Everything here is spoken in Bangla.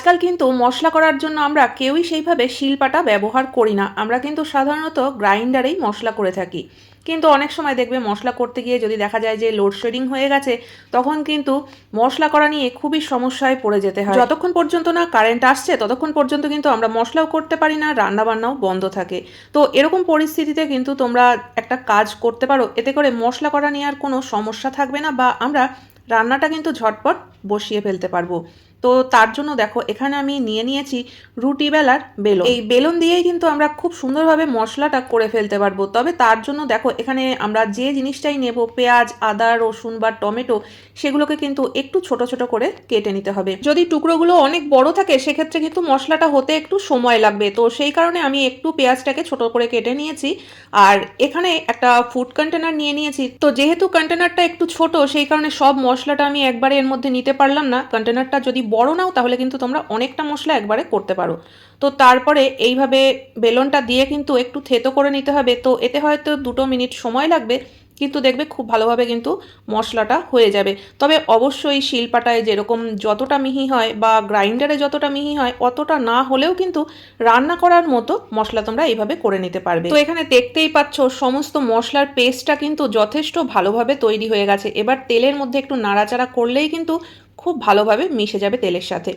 আজকাল কিন্তু মশলা করার জন্য আমরা কেউই সেইভাবে শিলপাটা ব্যবহার করি না। আমরা কিন্তু সাধারণত গ্রাইন্ডারেই মশলা করে থাকি। কিন্তু অনেক সময় দেখবে মশলা করতে গিয়ে যদি দেখা যায় যে লোডশেডিং হয়ে গেছে, তখন কিন্তু মশলা করা নিয়ে খুবই সমস্যায় পড়ে যেতে হয়। যতক্ষণ পর্যন্ত না কারেন্ট আসছে, ততক্ষণ পর্যন্ত কিন্তু আমরা মশলাও করতে পারি না, রান্নাবান্নাও বন্ধ থাকে। তো এরকম পরিস্থিতিতে কিন্তু তোমরা একটা কাজ করতে পারো। এতে করে মশলা করা নিয়ে আর কোনো সমস্যা থাকবে না বা আমরা রান্নাটা কিন্তু ঝটপট বসিয়ে ফেলতে পারব। তো তার জন্য দেখো, এখানে আমি নিয়ে নিয়েছি রুটি বেলার বেলন। এই বেলন দিয়েই কিন্তু আমরা খুব সুন্দরভাবে মশলাটা করে ফেলতে পারব। তবে তার জন্য দেখো, এখানে আমরা যে জিনিসটাই নেব, পেঁয়াজ, আদা, রসুন বা টমেটো, সেগুলোকে কিন্তু একটু ছোট ছোট করে কেটে নিতে হবে। যদি টুকরোগুলো অনেক বড় থাকে, সেক্ষেত্রে কিন্তু মশলাটা হতে একটু সময় লাগবে। তো সেই কারণে আমি একটু পেঁয়াজটাকে ছোট করে কেটে নিয়েছি। আর এখানে একটা ফুড কন্টেনার নিয়ে নিয়েছি। তো যেহেতু কন্টেনারটা একটু ছোট, সেই কারণে সব মশলাটা আমি একবারে এর মধ্যে নিতে পারলাম না কন্টেনারটা যদি বড় নাও তাহলে কিন্তু তোমরা অনেকটা মশলা একবারে করতে পারো। তো তারপরে এইভাবে বেলনটা দিয়ে কিন্তু একটু থেতো করে নিতে হবে। তো এতে হয়তো দুটো মিনিট সময় লাগবে। কিন্তু দেখবে খুব ভালোভাবে কিন্তু মশলাটা হয়ে যাবে। তবে অবশ্যই শিলপাটায় যেরকম যতটা মিহি হয় বা গ্রাইন্ডারে যতটা মিহি হয়, অতটা না হলেও কিন্তু রান্না করার মতো মশলা তোমরা এইভাবে করে নিতে পারবে। তো এখানে দেখতেই পাচ্ছ সমস্ত মশলার পেস্টটা কিন্তু যথেষ্ট ভালোভাবে তৈরি হয়ে গেছে। এবার তেলের মধ্যে একটু নাড়াচাড়া করলেই কিন্তু খুব ভালোভাবে মিশে যাবে তেলের সাথে।